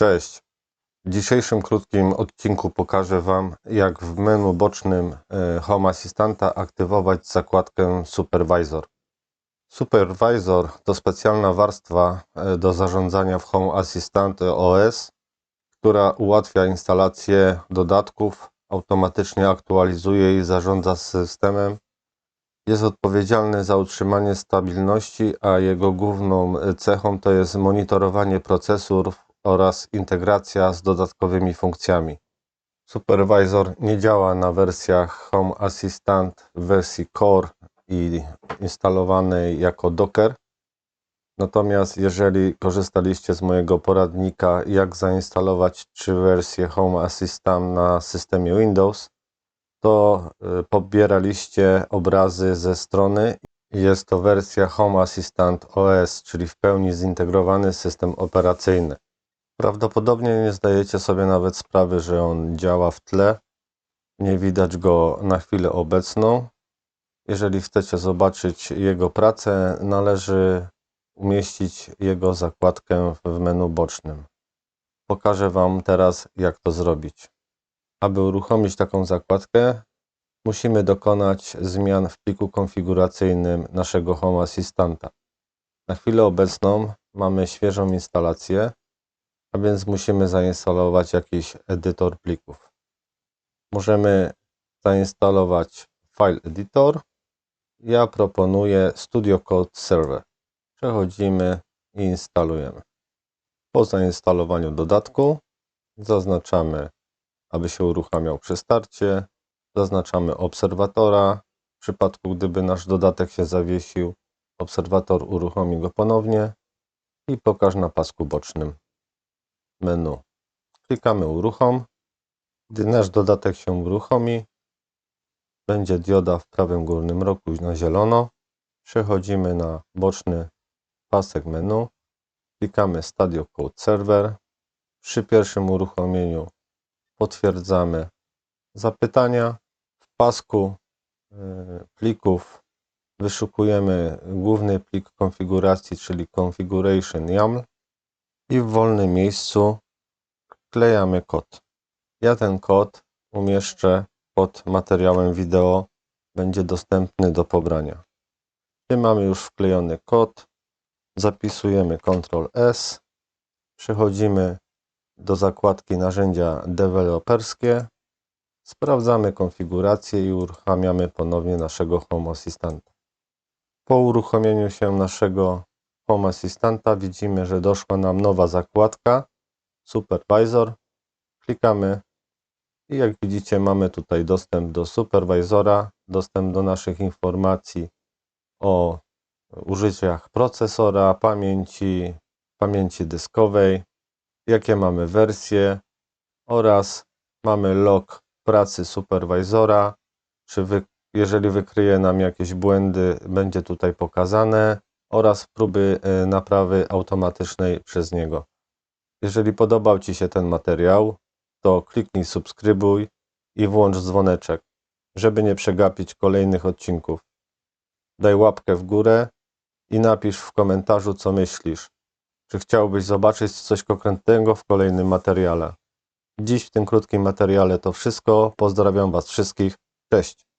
Cześć. W dzisiejszym krótkim odcinku pokażę Wam, jak w menu bocznym e, Home Assistanta aktywować zakładkę Supervisor. Supervisor to specjalna warstwa e, do zarządzania w Home Assistant OS, która ułatwia instalację dodatków, automatycznie aktualizuje i zarządza systemem. Jest odpowiedzialny za utrzymanie stabilności, a jego główną cechą to jest monitorowanie procesorów oraz integracja z dodatkowymi funkcjami. Supervisor nie działa na wersjach Home Assistant w wersji Core i instalowanej jako Docker. Natomiast jeżeli korzystaliście z mojego poradnika jak zainstalować trzy wersje Home Assistant na systemie Windows, to y, pobieraliście obrazy ze strony. Jest to wersja Home Assistant OS, czyli w pełni zintegrowany system operacyjny. Prawdopodobnie nie zdajecie sobie nawet sprawy, że on działa w tle. Nie widać go na chwilę obecną. Jeżeli chcecie zobaczyć jego pracę, należy umieścić jego zakładkę w menu bocznym. Pokażę Wam teraz, jak to zrobić. Aby uruchomić taką zakładkę, musimy dokonać zmian w pliku konfiguracyjnym naszego Home Assistanta. Na chwilę obecną mamy świeżą instalację, a więc musimy zainstalować jakiś edytor plików. Możemy zainstalować File Editor. Ja proponuję Studio Code Server. Przechodzimy i instalujemy. Po zainstalowaniu dodatku zaznaczamy, aby się uruchamiał przy starcie. Zaznaczamy obserwatora. W przypadku gdyby nasz dodatek się zawiesił, obserwator uruchomi go ponownie i pokaż na pasku bocznym menu. Klikamy uruchom. Gdy nasz dodatek się uruchomi, będzie dioda w prawym górnym rogu na zielono. Przechodzimy na boczny pasek menu. Klikamy Stadio Code Server. Przy pierwszym uruchomieniu potwierdzamy zapytania. W pasku y, plików wyszukujemy główny plik konfiguracji, czyli configuration YAML i w wolnym miejscu wklejamy kod. Ja ten kod umieszczę pod materiałem wideo, będzie dostępny do pobrania. Gdy mamy już wklejony kod, zapisujemy Ctrl S, przechodzimy do zakładki narzędzia deweloperskie, sprawdzamy konfigurację i uruchamiamy ponownie naszego Home Assistanta. Po uruchomieniu się naszego Home Assistanta. Widzimy, że doszła nam nowa zakładka. Supervisor. Klikamy. I jak widzicie mamy tutaj dostęp do Supervisora, dostęp do naszych informacji o użyciach procesora, pamięci, pamięci dyskowej, jakie mamy wersje oraz mamy log pracy supervisora, czy wy, jeżeli wykryje nam jakieś błędy, będzie tutaj pokazane oraz próby e, naprawy automatycznej przez niego. Jeżeli podobał Ci się ten materiał, to kliknij subskrybuj i włącz dzwoneczek, żeby nie przegapić kolejnych odcinków. Daj łapkę w górę i napisz w komentarzu, co myślisz. Czy chciałbyś zobaczyć coś konkretnego w kolejnym materiale? Dziś w tym krótkim materiale to wszystko. Pozdrawiam Was wszystkich. Cześć!